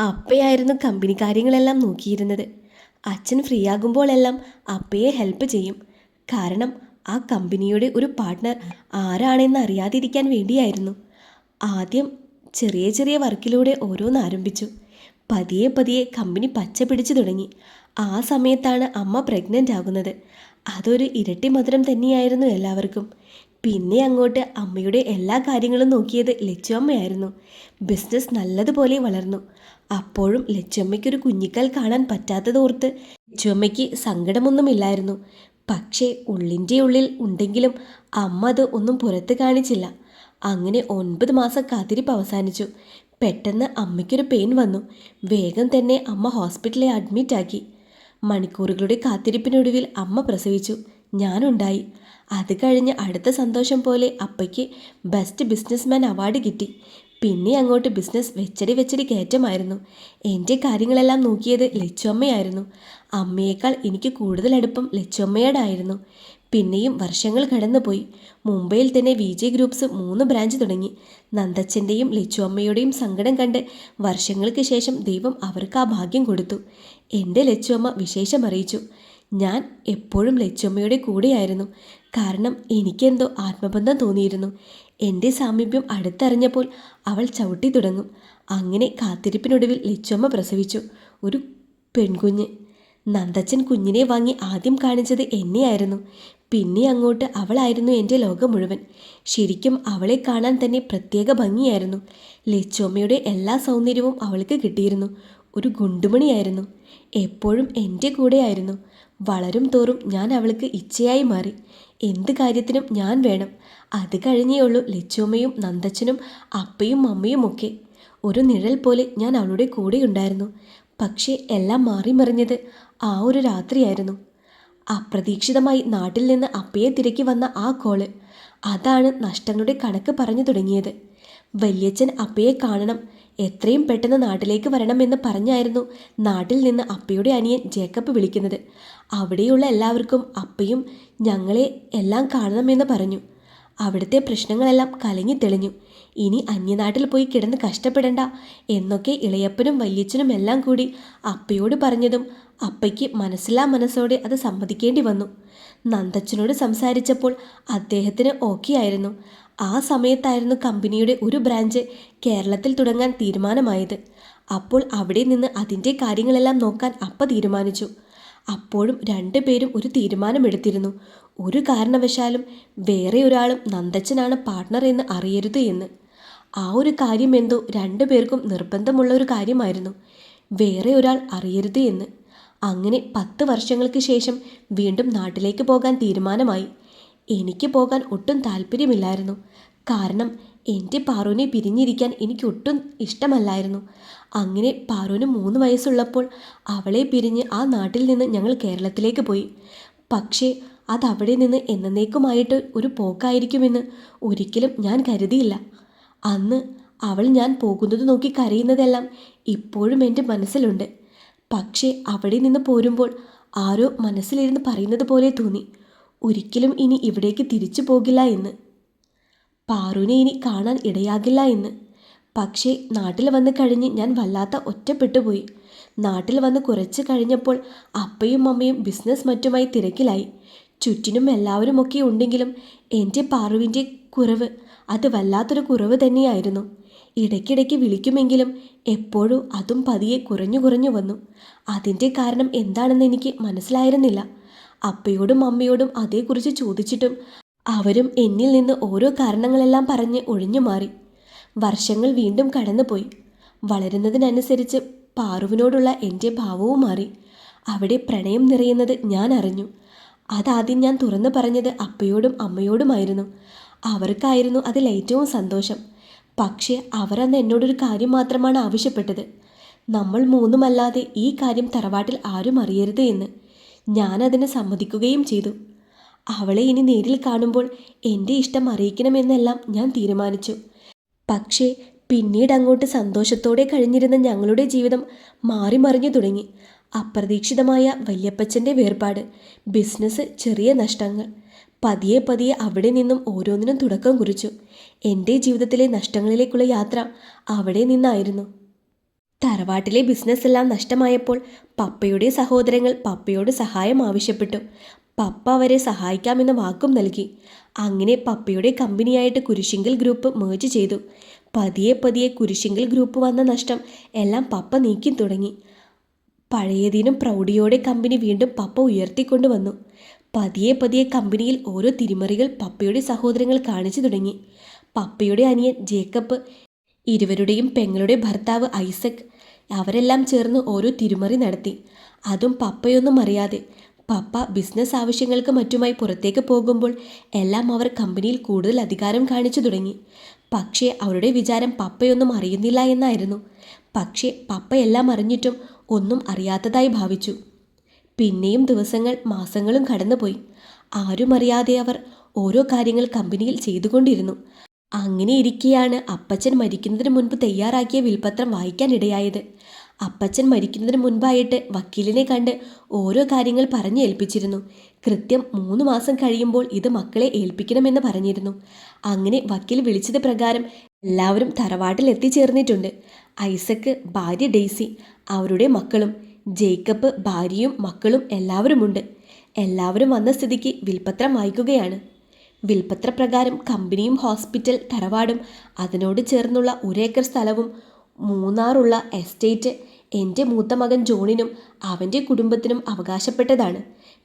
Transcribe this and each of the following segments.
അപ്പയായിരുന്നു company കാര്യങ്ങളെല്ലാം നോക്കിയിരുന്നത്. അച്ഛൻ free ആകുമ്പോഴെല്ലാം അപ്പയെ help ചെയ്യും. കാരണം ആ കമ്പനിയുടെ ഒരു പാർട്ട്ണർ ആരാണെന്ന് അറിയാതിരിക്കാൻ വേണ്ടിയായിരുന്നു. ആദ്യം ചെറിയ ചെറിയ വർക്കിലൂടെ ഓരോന്ന് ആരംഭിച്ചു. പതിയെ പതിയെ കമ്പനി പച്ച പിടിച്ചു തുടങ്ങി. ആ സമയത്താണ് അമ്മ പ്രഗ്നന്റ് ആകുന്നത്. അതൊരു ഇരട്ടി മധുരം തന്നെയായിരുന്നു എല്ലാവർക്കും. പിന്നെ അങ്ങോട്ട് അമ്മയുടെ എല്ലാ കാര്യങ്ങളും നോക്കിയത് ലച്ചുവമ്മയായിരുന്നു ബിസിനസ് നല്ലതുപോലെ വളർന്നു. അപ്പോഴും ലച്ചുമ്മയ്ക്കൊരു കുഞ്ഞിക്കാൽ കാണാൻ പറ്റാത്തതോർത്ത് ലച്ചുമ്മയ്ക്ക് സങ്കടമൊന്നുമില്ലായിരുന്നു. പക്ഷേ ഉള്ളിന്റെ ഉള്ളിൽ ഉണ്ടെങ്കിലും അമ്മ അത് ഒന്നും പുറത്ത് കാണിച്ചില്ല. അങ്ങനെ ഒൻപത് മാസം കാത്തിരിപ്പ് അവസാനിച്ചു. പെട്ടെന്ന് അമ്മയ്ക്കൊരു പെയിൻ വന്നു. വേഗം തന്നെ അമ്മ ഹോസ്പിറ്റലിൽ അഡ്മിറ്റാക്കി. മണിക്കൂറുകളുടെ കാത്തിരിപ്പിനൊടുവിൽ അമ്മ പ്രസവിച്ചു. ഞാനുണ്ടായി. അത് കഴിഞ്ഞ് അടുത്ത സന്തോഷം പോലെ അപ്പയ്ക്ക് ബെസ്റ്റ് ബിസിനസ്മാൻ അവാർഡ് കിട്ടി. പിന്നെ അങ്ങോട്ട് ബിസിനസ് വെച്ചടി വെച്ചടി കയറ്റമായിരുന്നു. എന്റെ കാര്യങ്ങളെല്ലാം നോക്കിയത് ലച്ചുവമ്മയായിരുന്നു അമ്മയേക്കാൾ എനിക്ക് കൂടുതൽ അടുപ്പം ലച്ചുവമ്മയോടായിരുന്നു പിന്നെയും വർഷങ്ങൾ കടന്നുപോയി. മുംബൈയിൽ തന്നെ വി ജെ ഗ്രൂപ്പ്സ് മൂന്ന് ബ്രാഞ്ച് തുടങ്ങി. നന്ദച്ചന്റെയും ലച്ചുവമ്മയുടെയും സങ്കടം കണ്ട് വർഷങ്ങൾക്ക് ശേഷം ദൈവം അവർക്ക് ആ ഭാഗ്യം കൊടുത്തു. എന്റെ ലച്ചുവമ്മ വിശേഷം അറിയിച്ചു. ഞാൻ എപ്പോഴും ലച്ചമ്മയുടെ കൂടെയായിരുന്നു. കാരണം എനിക്കെന്തോ ആത്മബന്ധം തോന്നിയിരുന്നു. എന്റെ സാമീപ്യം അടുത്തറിഞ്ഞപ്പോൾ അവൾ ചവിട്ടി തുടങ്ങും. അങ്ങനെ കാത്തിരിപ്പിനൊടുവിൽ ലച്ചമ്മ പ്രസവിച്ചു. ഒരു പെൺകുഞ്ഞ്. നന്ദച്ചൻ കുഞ്ഞിനെ വാങ്ങി ആദ്യം കാണിച്ചത് എന്നെയായിരുന്നു. പിന്നെ അങ്ങോട്ട് അവളായിരുന്നു എന്റെ ലോകം മുഴുവൻ. ശരിക്കും അവളെ കാണാൻ തന്നെ പ്രത്യേക ഭംഗിയായിരുന്നു. ലച്ചോമ്മയുടെ എല്ലാ സൗന്ദര്യവും അവൾക്ക് കിട്ടിയിരുന്നു. ഒരു ഗുണ്ടുമണിയായിരുന്നു. എപ്പോഴും എന്റെ കൂടെയായിരുന്നു. വളരും തോറും ഞാൻ അവൾക്ക് ഇച്ഛയായി മാറി. എന്ത് കാര്യത്തിനും ഞാൻ വേണം. അത് കഴിഞ്ഞേ ഉള്ളൂ ലച്ചുമ്മയും നന്ദച്ചനും അപ്പയും അമ്മയും ഒക്കെ. ഒരു നിഴൽ പോലെ ഞാൻ അവളുടെ കൂടെയുണ്ടായിരുന്നു പക്ഷേ എല്ലാം മാറി മറിഞ്ഞത് ആ ഒരു രാത്രിയായിരുന്നു. അപ്രതീക്ഷിതമായി നാട്ടിൽ നിന്ന് അപ്പയെ തിരക്കി വന്ന ആ കോൾ. അതാണ് നഷ്ടങ്ങളുടെ കണക്ക് പറഞ്ഞു തുടങ്ങിയത്. വല്യച്ഛൻ അപ്പയെ കാണണം. എത്രയും പെട്ടെന്ന് നാട്ടിലേക്ക് വരണമെന്ന് പറഞ്ഞായിരുന്നു നാട്ടിൽ നിന്ന് അപ്പയുടെ അനിയൻ ജേക്കബ് വിളിക്കുന്നത്. അവിടെയുള്ള എല്ലാവർക്കും അപ്പയും ഞങ്ങളെ എല്ലാം കാണണമെന്ന് പറഞ്ഞു. അവിടുത്തെ പ്രശ്നങ്ങളെല്ലാം കലങ്ങി തെളിഞ്ഞു. ഇനി അന്യനാട്ടിൽ പോയി കിടന്ന് കഷ്ടപ്പെടണ്ട എന്നൊക്കെ ഇളയപ്പനും വല്യച്ഛനും എല്ലാം കൂടി അപ്പയോട് പറഞ്ഞതും അപ്പയ്ക്ക് മനസ്സിലാ മനസ്സോടെ അത് സമ്മതിക്കേണ്ടി വന്നു. നന്ദച്ചനോട് സംസാരിച്ചപ്പോൾ അദ്ദേഹത്തിന് ഓക്കെ ആയിരുന്നു ആ സമയത്തായിരുന്നു കമ്പനിയുടെ ഒരു ബ്രാഞ്ച് കേരളത്തിൽ തുടങ്ങാൻ തീരുമാനമായത്. അപ്പോൾ അവിടെ നിന്ന് അതിന്റെ കാര്യങ്ങളെല്ലാം നോക്കാൻ അപ്പ തീരുമാനിച്ചു. അപ്പോഴും രണ്ടുപേരും ഒരു തീരുമാനമെടുത്തിരുന്നു. ഒരു കാരണവശാലും വേറെ ഒരാളും നന്ദച്ചനാണ് പാർട്ട്ണർ എന്ന് അറിയരുത് എന്ന്. ആ ഒരു കാര്യം എന്തോ രണ്ടുപേർക്കും നിർബന്ധമുള്ള ഒരു കാര്യമായിരുന്നു. വേറെ ഒരാൾ അറിയരുത് എന്ന്. അങ്ങനെ പത്ത് വർഷങ്ങൾക്ക് ശേഷം വീണ്ടും നാട്ടിലേക്ക് പോകാൻ തീരുമാനമായി. എനിക്ക് പോകാൻ ഒട്ടും താല്പര്യമില്ലായിരുന്നു. കാരണം എന്റെ പാറുവിനെ പിരിഞ്ഞിരിക്കാൻ എനിക്ക് ഒട്ടും ഇഷ്ടമല്ലായിരുന്നു. അങ്ങനെ പാറുവിന് മൂന്ന് വയസ്സുള്ളപ്പോൾ അവളെ പിരിഞ്ഞ് ആ നാട്ടിൽ നിന്ന് ഞങ്ങൾ കേരളത്തിലേക്ക് പോയി. പക്ഷേ അതവിടെ നിന്ന് എന്നേക്കുമായിട്ട് ഒരു പോക്കായിരിക്കുമെന്ന് ഒരിക്കലും ഞാൻ കരുതിയില്ല. അന്ന് അവൾ ഞാൻ പോകുന്നത് നോക്കി കരയുന്നതെല്ലാം ഇപ്പോഴും എന്റെ മനസ്സിലുണ്ട്. പക്ഷേ അവിടെ നിന്ന് പോരുമ്പോൾ ആരോ മനസ്സിലിരുന്ന് പറയുന്നത് പോലെ തോന്നി. ഒരിക്കലും ഇനി ഇവിടേക്ക് തിരിച്ചു പോകില്ല എന്ന്. പാറുവിനെ ഇനി കാണാൻ ഇടയാകില്ല എന്ന്. പക്ഷേ നാട്ടിൽ വന്ന് കഴിഞ്ഞ് ഞാൻ വല്ലാത്ത ഒറ്റപ്പെട്ടുപോയി. നാട്ടിൽ വന്ന് കുറച്ച് കഴിഞ്ഞപ്പോൾ അപ്പയും അമ്മയും ബിസിനസ് മറ്റുമായി തിരക്കിലായി. ചുറ്റിനും എല്ലാവരുമൊക്കെ ഉണ്ടെങ്കിലും എന്റെ പാറുവിന്റെ കുറവ് അത് വല്ലാത്തൊരു കുറവ് തന്നെയായിരുന്നു. ഇടയ്ക്കിടയ്ക്ക് വിളിക്കുമെങ്കിലും എപ്പോഴും അതും പതിയെ കുറഞ്ഞു കുറഞ്ഞു വന്നു. അതിന്റെ കാരണം എന്താണെന്ന് എനിക്ക് മനസ്സിലായിരുന്നില്ല. അപ്പയോടും അമ്മയോടും അതേക്കുറിച്ച് ചോദിച്ചിട്ടും അവരും എന്നിൽ നിന്ന് ഓരോ കാരണങ്ങളെല്ലാം പറഞ്ഞ് ഒഴിഞ്ഞു മാറി. വർഷങ്ങൾ വീണ്ടും കടന്നുപോയി. വളരുന്നതിനനുസരിച്ച് പാറുവിനോടുള്ള എന്റെ ഭാവവും മാറി. അവിടെ പ്രണയം നിറയുന്നത് ഞാൻ അറിഞ്ഞു. അതാദ്യം ഞാൻ തുറന്നു പറഞ്ഞത് അപ്പയോടും അമ്മയോടുമായിരുന്നു. അവർക്കായിരുന്നു അതിൽ ഏറ്റവും സന്തോഷം. പക്ഷേ അവർ അന്ന് എന്നോടൊരു കാര്യം മാത്രമാണ് ആവശ്യപ്പെട്ടത്. നമ്മൾ മൂന്നുമല്ലാതെ ഈ കാര്യം തറവാട്ടിൽ ആരും അറിയരുത് എന്ന്. ഞാനതിന് സമ്മതിക്കുകയും ചെയ്തു. അവളെ ഇനി നേരിൽ കാണുമ്പോൾ എന്റെ ഇഷ്ടം അറിയിക്കണമെന്നെല്ലാം ഞാൻ തീരുമാനിച്ചു. പക്ഷേ പിന്നീട് അങ്ങോട്ട് സന്തോഷത്തോടെ കഴിഞ്ഞിരുന്ന ഞങ്ങളുടെ ജീവിതം മാറി മറിഞ്ഞു തുടങ്ങി. അപ്രതീക്ഷിതമായ വല്യപ്പച്ചന്റെ വേർപാട് ബിസിനസ് ചെറിയ നഷ്ടങ്ങൾ പതിയെ പതിയെ അവിടെ നിന്നും ഓരോന്നിനും തുടക്കം കുറിച്ചു. എന്റെ ജീവിതത്തിലെ നഷ്ടങ്ങളിലേക്കുള്ള യാത്ര അവിടെ നിന്നായിരുന്നു. തറവാട്ടിലെ ബിസിനസ് എല്ലാം നഷ്ടമായപ്പോൾ പപ്പയുടെ സഹോദരങ്ങൾ പപ്പയോട് സഹായം ആവശ്യപ്പെട്ടു. പപ്പ അവരെ സഹായിക്കാമെന്ന വാക്കും നൽകി. അങ്ങനെ പപ്പയുടെ കമ്പനിയായിട്ട് കുരിശിങ്കൽ ഗ്രൂപ്പ് മേജ് ചെയ്തു. പതിയെ പതിയെ കുരിശിങ്കൽ ഗ്രൂപ്പ് വന്ന നഷ്ടം എല്ലാം പപ്പ നീക്കി തുടങ്ങി. പഴയതിനും പ്രൗഢിയോടെ കമ്പനി വീണ്ടും പപ്പ ഉയർത്തിക്കൊണ്ടുവന്നു പതിയെ പതിയെ കമ്പനിയിൽ ഓരോ തിരിമറികൾ പപ്പയുടെ സഹോദരങ്ങൾ കാണിച്ചു തുടങ്ങി. പപ്പയുടെ അനിയൻ ജേക്കബ് ഇരുവരുടെയും പെങ്ങളുടെ ഭർത്താവ് ഐസക് അവരെല്ലാം ചേർന്ന് ഓരോ തിരുമറി നടത്തി. അതും പപ്പയൊന്നും അറിയാതെ പപ്പ ബിസിനസ് ആവശ്യങ്ങൾക്ക് മറ്റുമായി പുറത്തേക്ക് പോകുമ്പോൾ എല്ലാം അവർ കമ്പനിയിൽ കൂടുതൽ അധികാരം കാണിച്ചു തുടങ്ങി. പക്ഷേ അവരുടെ വിചാരം പപ്പയൊന്നും അറിയുന്നില്ല എന്നായിരുന്നു. പക്ഷേ പപ്പ എല്ലാം അറിഞ്ഞിട്ടും ഒന്നും അറിയാത്തതായി ഭാവിച്ചു. പിന്നെയും ദിവസങ്ങൾ മാസങ്ങളും കടന്നുപോയി. ആരും അറിയാതെ അവർ ഓരോ കാര്യങ്ങൾ കമ്പനിയിൽ ചെയ്തുകൊണ്ടിരുന്നു. അങ്ങനെ ഇരിക്കെയാണ് അപ്പച്ചൻ മരിക്കുന്നതിന് മുൻപ് തയ്യാറാക്കിയ വിൽപത്രം വായിക്കാനിടയായത് അപ്പച്ചൻ മരിക്കുന്നതിന് മുൻപായിട്ട് വക്കീലിനെ കണ്ട് ഓരോ കാര്യങ്ങൾ പറഞ്ഞു ഏൽപ്പിച്ചിരുന്നു. കൃത്യം മൂന്ന് മാസം കഴിയുമ്പോൾ ഇത് മക്കളെ ഏൽപ്പിക്കണമെന്ന് പറഞ്ഞിരുന്നു. അങ്ങനെ വക്കീൽ വിളിച്ചത് പ്രകാരം എല്ലാവരും തറവാട്ടിൽ എത്തിച്ചേർന്നിട്ടുണ്ട്. ഐസക്ക് ഭാര്യ ഡെയ്സി അവരുടെ മക്കളും ജേക്കബ് ഭാര്യയും മക്കളും എല്ലാവരുമുണ്ട്. എല്ലാവരും വന്ന സ്ഥിതിക്ക് വിൽപ്പത്രം വായിക്കുകയാണ്. വിൽപത്രപ്രകാരം കമ്പനിയും ഹോസ്പിറ്റൽ തറവാടും അതിനോട് ചേർന്നുള്ള ഒരേക്കർ സ്ഥലവും മൂന്നാറുള്ള എസ്റ്റേറ്റ് എന്റെ മൂത്ത മകൻ ജോണിനും അവന്റെ കുടുംബത്തിനും അവകാശപ്പെട്ടതാണ്.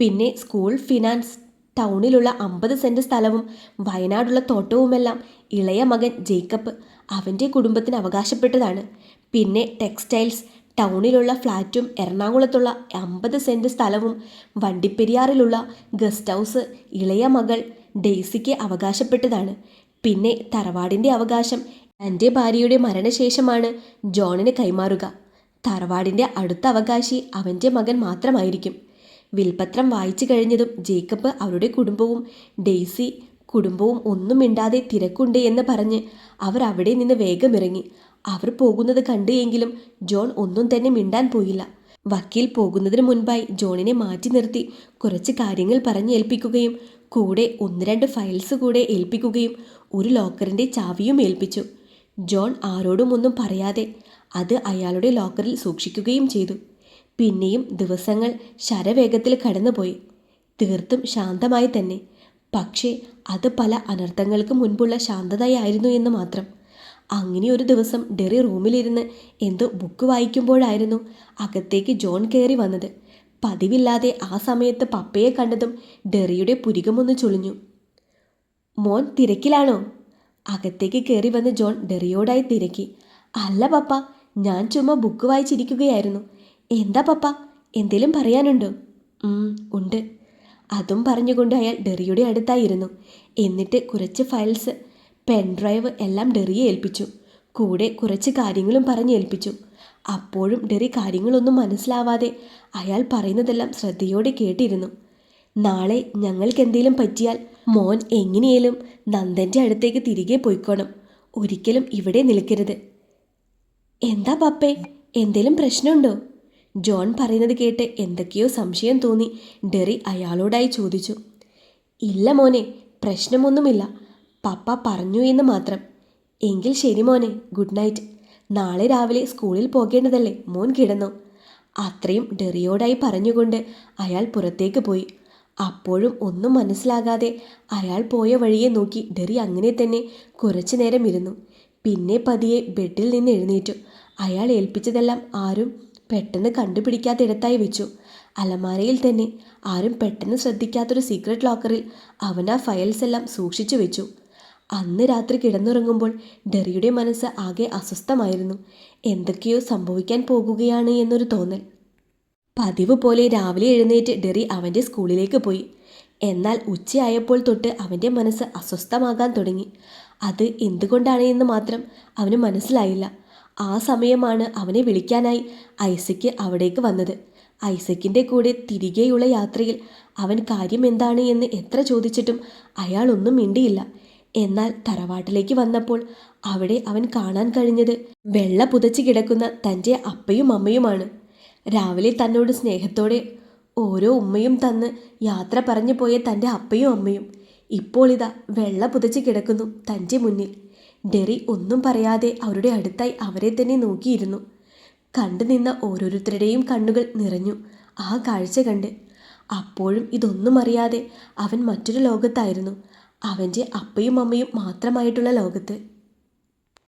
പിന്നെ സ്കൂൾ ഫിനാൻസ് ടൗണിലുള്ള അമ്പത് സെന്റ് സ്ഥലവും വയനാടുള്ള തോട്ടവുമെല്ലാം ഇളയ മകൻ ജേക്കബ് അവന്റെ കുടുംബത്തിന് അവകാശപ്പെട്ടതാണ്. പിന്നെ ടെക്സ്റ്റൈൽസ് ടൗണിലുള്ള ഫ്ലാറ്റും എറണാകുളത്തുള്ള അമ്പത് സെന്റ് സ്ഥലവും വണ്ടിപ്പെരിയാറിലുള്ള ഗസ്റ്റ് ഹൗസ് ഇളയ മകൾ ഡെയ്സിക്ക് അവകാശപ്പെട്ടതാണ്. പിന്നെ തറവാടിന്റെ അവകാശം എന്റെ ഭാര്യയുടെ മരണശേഷമാണ് ജോണിന് കൈമാറുക. തറവാടിന്റെ അടുത്ത അവകാശി അവന്റെ മകൻ മാത്രമായിരിക്കും. വിൽപത്രം വായിച്ചു കഴിഞ്ഞതും ജേക്കബ് അവരുടെ കുടുംബവും ഡെയ്സി കുടുംബവും ഒന്നും മിണ്ടാതെ തിരക്കുണ്ട് എന്ന് പറഞ്ഞ് അവർ അവിടെ നിന്ന് വേഗമിറങ്ങി. അവർ പോകുന്നത് കണ്ടു എങ്കിലും ജോൺ ഒന്നും തന്നെ മിണ്ടാൻ പോയില്ല. വക്കീൽ പോകുന്നതിന് മുൻപായി ജോണിനെ മാറ്റി നിർത്തി കുറച്ച് കാര്യങ്ങൾ പറഞ്ഞേൽപ്പിക്കുകയും കൂടെ ഒന്ന് രണ്ട് ഫയൽസ് കൂടെ ഏൽപ്പിക്കുകയും ഒരു ലോക്കറിന്റെ ചാവിയും ഏൽപ്പിച്ചു. ജോൺ ആരോടും ഒന്നും പറയാതെ അത് അയാളുടെ ലോക്കറിൽ സൂക്ഷിക്കുകയും ചെയ്തു. പിന്നെയും ദിവസങ്ങൾ ശരവേഗത്തിൽ കടന്നുപോയി. തീർത്തും ശാന്തമായി തന്നെ. പക്ഷേ അത് പല അനർത്ഥങ്ങൾക്ക് മുൻപുള്ള ശാന്തതയായിരുന്നു എന്ന് മാത്രം. അങ്ങനെ ഒരു ദിവസം ഡെറി റൂമിലിരുന്ന് എന്തോ ബുക്ക് വായിക്കുമ്പോഴായിരുന്നു അകത്തേക്ക് ജോൺ കയറി വന്നത്. പതിവില്ലാതെ ആ സമയത്ത് പപ്പയെ കണ്ടതും ഡെറിയുടെ പുരികമൊന്ന് ചുളിഞ്ഞു. മോൻ തിരക്കിലാണോ? അകത്തേക്ക് കയറി വന്ന് ജോൺ ഡെറിയോടായി തിരക്കി. അല്ല പപ്പ ഞാൻ ചുമ്മാ ബുക്ക് വായിച്ചിരിക്കുകയായിരുന്നു. എന്താ പപ്പ എന്തേലും പറയാനുണ്ടോ? ഉണ്ട്. അതും പറഞ്ഞുകൊണ്ട് അയാൾ ഡെറിയുടെ അടുത്തായിരുന്നു. എന്നിട്ട് കുറച്ച് ഫയൽസ് പെൻഡ്രൈവ് എല്ലാം ഡെറിയെ ഏൽപ്പിച്ചു. കൂടെ കുറച്ച് കാര്യങ്ങളും പറഞ്ഞ് ഏൽപ്പിച്ചു. അപ്പോഴും ഡെറി കാര്യങ്ങളൊന്നും മനസ്സിലാവാതെ അയാൾ പറയുന്നതെല്ലാം ശ്രദ്ധയോടെ കേട്ടിരുന്നു. നാളെ ഞങ്ങൾക്ക് എന്തെങ്കിലും പറ്റിയാൽ മോൻ എങ്ങനെയേലും നന്ദന്റെ അടുത്തേക്ക് തിരികെ പോയിക്കോണം. ഒരിക്കലും ഇവിടെ നിൽക്കരുത്. എന്താ പപ്പേ? എന്തേലും പ്രശ്നമുണ്ടോ? ജോൺ പറയുന്നത് കേട്ട് എന്തൊക്കെയോ സംശയം തോന്നി ഡെറി അയാളോടായി ചോദിച്ചു. ഇല്ല മോനെ പ്രശ്നമൊന്നുമില്ല. പപ്പ പറഞ്ഞു എന്ന് മാത്രം. എങ്കിൽ ശരി മോനെ ഗുഡ് നൈറ്റ് നാളെ രാവിലെ സ്കൂളിൽ പോകേണ്ടതല്ലേ മോൻ കിടന്നു. അത്രയും ഡെറിയോടായി പറഞ്ഞുകൊണ്ട് അയാൾ പുറത്തേക്ക് പോയി. അപ്പോഴും ഒന്നും മനസ്സിലാകാതെ അയാൾ പോയ വഴിയെ നോക്കി ഡെറി അങ്ങനെ തന്നെ കുറച്ചു നേരം ഇരുന്നു. പിന്നെ പതിയെ ബെഡിൽ നിന്ന് എഴുന്നേറ്റു. അയാൾ ഏൽപ്പിച്ചതെല്ലാം ആരും പെട്ടെന്ന് കണ്ടുപിടിക്കാത്തിടത്തായി വെച്ചു. അലമാരയിൽ തന്നെ ആരും പെട്ടെന്ന് ശ്രദ്ധിക്കാത്തൊരു സീക്രട്ട് ലോക്കറിൽ അവൻ ആ ഫയൽസ് എല്ലാം സൂക്ഷിച്ചു വെച്ചു. അന്ന് രാത്രി കിടന്നുറങ്ങുമ്പോൾ ഡെറിയുടെ മനസ്സ് ആകെ അസ്വസ്ഥമായിരുന്നു. എന്തൊക്കെയോ സംഭവിക്കാൻ പോകുകയാണ് എന്നൊരു തോന്നൽ. പതിവ് പോലെ രാവിലെ എഴുന്നേറ്റ് ഡെറി അവന്റെ സ്കൂളിലേക്ക് പോയി. എന്നാൽ ഉച്ചയായപ്പോൾ തൊട്ട് അവന്റെ മനസ്സ് അസ്വസ്ഥമാകാൻ തുടങ്ങി. അത് എന്തുകൊണ്ടാണ് എന്ന് മാത്രം അവന് മനസ്സിലായില്ല. ആ സമയമാണ് അവനെ വിളിക്കാനായി ഐസയ്ക്ക് അവിടേക്ക് വന്നത്. ഐസക്കിന്റെ കൂടെ തിരികെയുള്ള യാത്രയിൽ അവൻ കാര്യം എന്താണ് എന്ന് എത്ര ചോദിച്ചിട്ടും അയാളൊന്നും മിണ്ടിയില്ല. എന്നാൽ തറവാട്ടിലേക്ക് വന്നപ്പോൾ അവിടെ അവൻ കാണാൻ കഴിഞ്ഞത് വെള്ള പുതച്ച് കിടക്കുന്ന തന്റെ അപ്പയും അമ്മയുമാണ്. രാവിലെ തന്നോട് സ്നേഹത്തോടെ ഓരോ ഉമ്മയും തന്ന് യാത്ര പറഞ്ഞു പോയ തന്റെ അപ്പയും അമ്മയും ഇപ്പോൾ ഇതാ വെള്ള പുതച്ച് കിടക്കുന്നു തന്റെ മുന്നിൽ. ഡെറി ഒന്നും പറയാതെ അവരുടെ അടുത്തായി അവരെ തന്നെ നോക്കിയിരുന്നു. കണ്ടു നിന്ന ഓരോരുത്തരുടെയും കണ്ണുകൾ നിറഞ്ഞു ആ കാഴ്ച കണ്ട്. അപ്പോഴും ഇതൊന്നും അറിയാതെ അവൻ മറ്റൊരു ലോകത്തായിരുന്നു. അവന്റെ അപ്പയും അമ്മയും മാത്രമായിട്ടുള്ള ലോകത്ത്